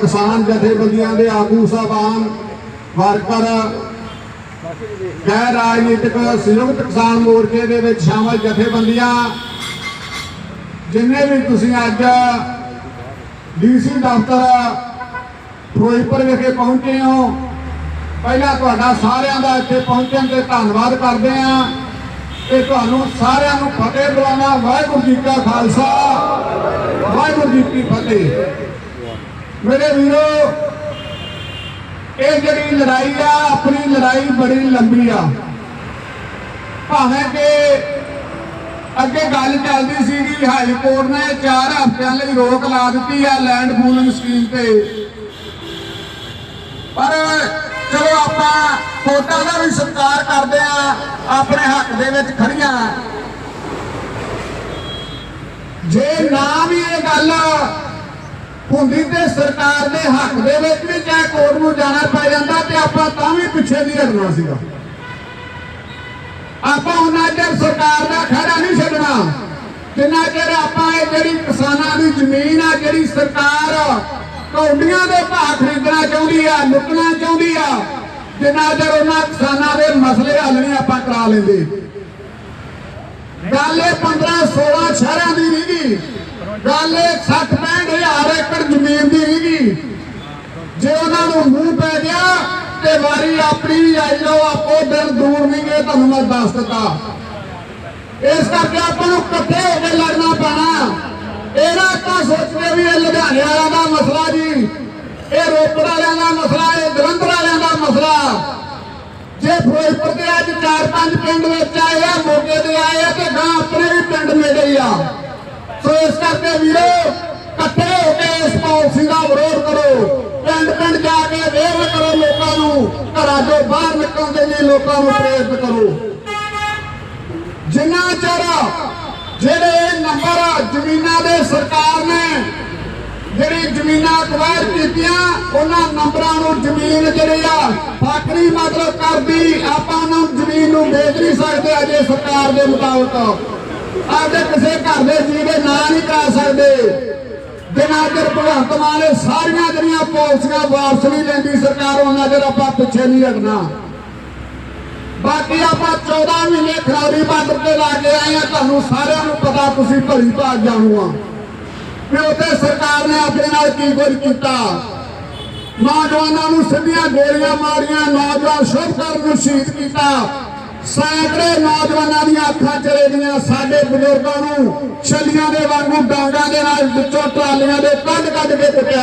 ਕਿਸਾਨ ਜਥੇਬੰਦੀਆਂ ਦੇ ਆਗੂ ਸਾਹਿਬਾਨ, ਵਰਕਰ, ਗੈਰ ਰਾਜਨੀਤਿਕ ਸੰਯੁਕਤ ਕਿਸਾਨ ਮੋਰਚੇ ਦੇ ਵਿੱਚ ਸ਼ਾਮਲ ਜਥੇਬੰਦੀਆਂ, ਜਿੰਨੇ ਵੀ ਤੁਸੀਂ ਅੱਜ ਡੀਸੀ ਦਫ਼ਤਰ ਫਿਰੋਜ਼ਪੁਰ ਵਿਖੇ ਪਹੁੰਚੇ ਹੋ, ਪਹਿਲਾਂ ਤੁਹਾਡਾ ਸਾਰਿਆਂ ਦਾ ਇੱਥੇ ਪਹੁੰਚਣ ਤੇ ਧੰਨਵਾਦ ਕਰਦੇ ਹਾਂ ਤੇ ਤੁਹਾਨੂੰ ਸਾਰਿਆਂ ਨੂੰ ਫਤਿਹ ਬੁਲਾਉਣਾ ਵਾਹਿਗੁਰੂ ਜੀ ਕਾ ਖਾਲਸਾ, ਵਾਹਿਗੁਰੂ ਜੀ ਕੀ ਫਤਿਹ। ਮੇਰੇ ਵੀਰੋ, ਇਹ ਜਿਹੜੀ ਲੜਾਈ ਆ, ਆਪਣੀ ਲੜਾਈ ਬੜੀ ਲੰਬੀ ਆ। ਭਾਵੇਂ ਕਿ ਅੱਗੇ ਗੱਲ ਚੱਲਦੀ ਸੀ ਕਿ ਹਾਈ ਕੋਰਟ ਨੇ 4 ਹਫ਼ਤਿਆਂ ਲਈ ਰੋਕ ਲਾ ਦਿੱਤੀ ਆ ਲੈਂਡ ਪੂਲਿੰਗ ਸਕੀਮ ਤੇ। ਪਰ ਚਲੋ ਆਪਾਂ ਕੋਟਾਂ ਦਾ ਵੀ ਸਤਿਕਾਰ ਕਰਦੇ ਆ, ਆਪਣੇ ਹੱਕ ਦੇ ਵਿੱਚ ਖੜੀਆਂ। ਜੇ ਨਾ ਵੀ ਇਹ ਗੱਲ ਹੁੰਦੀ ਤੇ ਸਰਕਾਰ ਦੇ ਹੱਕ ਦੇ ਵਿੱਚ ਵੀ ਚਾਹੇ ਕੋਰਟ ਨੂੰ ਜਾਣਾ ਪੈ ਜਾਂਦਾ ਤੇ ਆਪਾਂ ਤਾਂ ਵੀ ਪਿੱਛੇ ਨਹੀਂ ਹਟਣਾ ਸੀਗਾ। ਆਪਾਂ ਉਹਨਾਂ ਚਿਰ ਸਰਕਾਰ ਦਾ ਖੜਾ ਨਹੀਂ ਛੱਡਣਾ। ਜਿੰਨਾ ਚਿਰ ਆਪਾਂ ਇਹ ਜਿਹੜੀ ਕਿਸਾਨਾਂ ਦੀ ਜ਼ਮੀਨ ਆ, ਜਿਹੜੀ ਸਰਕਾਰ ਕੌਡੀਆਂ ਦੇ ਭਾਅ ਖਰੀਦਣਾ ਚਾਹੁੰਦੀ ਆ, ਲੁੱਟਣਾ ਚਾਹੁੰਦੀ ਆ, ਜਿੰਨਾ ਚਿਰ ਉਹਨਾਂ ਕਿਸਾਨਾਂ ਦੇ ਮਸਲੇ ਹੱਲ ਨਹੀਂ ਆਪਾਂ ਕਰਾ ਲੈਂਦੇ। ਗੱਲ ਇਹ 15 16 ਸ਼ਹਿਰਾਂ ਦੀ ਨਹੀਂ ਗੀ। ਗੱਲ ਇਹ 60 65 ਹਜ਼ਾਰ ਏਕੜ ਜ਼ਮੀਨ ਦੀ ਨਹੀਂ ਜੇ ਉਹਨਾਂ ਨੂੰ ਮੂੰਹ ਪੈ ਗਿਆ ਤੇ ਵਾਰੀ ਆਪਣੀ ਵੀ ਆਈ ਜਾਓ ਆਪੋ ਦਿਨ ਦੂਰ ਨਹੀਂ ਗਏ, ਤੁਹਾਨੂੰ ਮੈਂ ਦੱਸ ਦਿੱਤਾ। ਇਸ ਕਰਕੇ ਆਪਾਂ ਨੂੰ ਇਕੱਠੇ ਹੋ ਕੇ ਲੜਨਾ ਪੈਣਾ। ਇਹ ਨਾ ਤਾਂ ਸੋਚਦੇ ਵੀ ਇਹ ਲੁਧਿਆਣੇ ਵਾਲਿਆਂ ਦਾ ਮਸਲਾ ਜੀ, ਇਹ ਰੋਪੜ ਵਾਲਿਆਂ ਦਾ ਮਸਲਾ, ਇਹ ਜਲੰਧਰ ਵਾਲਿਆਂ ਦਾ ਮਸਲਾ। ਜੇ ਫਿਰੋਜ਼ਪੁਰ ਦੇ ਅੱਜ ਚਾਰ ਪੰਜ ਪਿੰਡ ਵਿੱਚ ਸੋ ਇਸ ਕਰਕੇ ਵੀਰੋ, ਇਕੱਠੇ ਹੋ ਕੇ ਇਸ ਪਾਲਿਸੀ ਦਾ ਵਿਰੋਧ ਕਰੋ। ਪਿੰਡ ਪਿੰਡ ਜਾ ਕੇ ਵੇਖ ਕਰੋ ਲੋਕਾਂ ਨੂੰ, ਘਰਾਂ ਤੋਂ ਬਾਹਰ ਨਿਕਲਣ ਦੇ ਲਈ ਲੋਕਾਂ ਨੂੰ ਪ੍ਰੇਰਿਤ ਕਰੋ। ਜਿੰਨਾ ਚਿਰ ਜਿਹੜੇ ਨੰਬਰ ਜ਼ਮੀਨਾਂ ਦੇ ਸਰਕਾਰ ਨੇ ਜਿਹੜੀ ਜ਼ਮੀਨਾਂ ਅਕਵਾਇਰ ਕੀਤੀਆਂ, ਉਹਨਾਂ ਨੰਬਰਾਂ ਨੂੰ ਜ਼ਮੀਨ ਜਿਹੜੀ ਆ ਫਾਕਰੀ ਮਤਲਬ ਕਰਦੀ, ਆਪਾਂ ਉਹਨਾਂ ਨੂੰ ਜ਼ਮੀਨ ਨੂੰ ਵੇਚ ਨਹੀਂ ਸਕਦੇ ਅਜੇ ਸਰਕਾਰ ਦੇ ਮੁਤਾਬਕ। ਆਪਦੇ ਕਿਸੇ ਘਰ ਦੇ ਜੀ ਦੇ ਜਿੰਨਾ ਚਿਰ ਭਗਵੰਤ ਮਾਨ ਨੇ ਸਾਰੀਆਂ ਜਿਹੜੀਆਂ ਪਾਲਿਸੀਆਂ ਵਾਪਸ ਨਹੀਂ ਲੈਂਦੀ ਸਰਕਾਰ, ਉਹਨਾਂ ਚਿਰ ਆਪਾਂ ਪਿੱਛੇ ਨਹੀਂ ਹਟਣਾ। ਬਾਕੀ ਆਪਾਂ 14 ਮਹੀਨੇ ਖਰਾਬੀ ਬਾਰਡਰ ਤੇ ਲਾ ਕੇ ਆਏ ਆ ਤੁਹਾਨੂੰ ਸਾਰਿਆਂ ਨੂੰ ਪਤਾ ਤੁਸੀਂ ਭਲੀ ਭਾਗ ਜਾਣੂ ਆ। ਵੀ ਉੱਥੇ ਸਰਕਾਰ ਨੇ ਆਪਣੇ ਨਾਲ ਕੀ ਕੁਝ ਕੀਤਾ। ਨੌਜਵਾਨਾਂ ਨੂੰ ਸਿੱਧੀਆਂ ਗੋਲੀਆਂ ਮਾਰੀਆਂ, ਨੌਜਵਾਨ ਸ਼ੁਭ ਕਰਨ ਨੂੰ ਸ਼ਹੀਦ ਕੀਤਾ। ਸੈਂਕੜੇ ਨੌਜਵਾਨਾਂ ਦੀਆਂ ਅੱਖਾਂ ਚਲੇ ਗਈਆਂ। ਸਾਡੇ ਬਜ਼ੁਰਗਾਂ ਨੂੰ, ਛੱਲੀਆਂ ਦੇ ਵਾਂਗੂ ਡਾਂਗਾਂ ਦੇ ਨਾਲ ਵਿੱਚੋਂ ਟਰਾਲੀਆਂ ਦੇ ਕੱਢ ਕੱਢ ਕੇ ਕੁੱਟਿਆ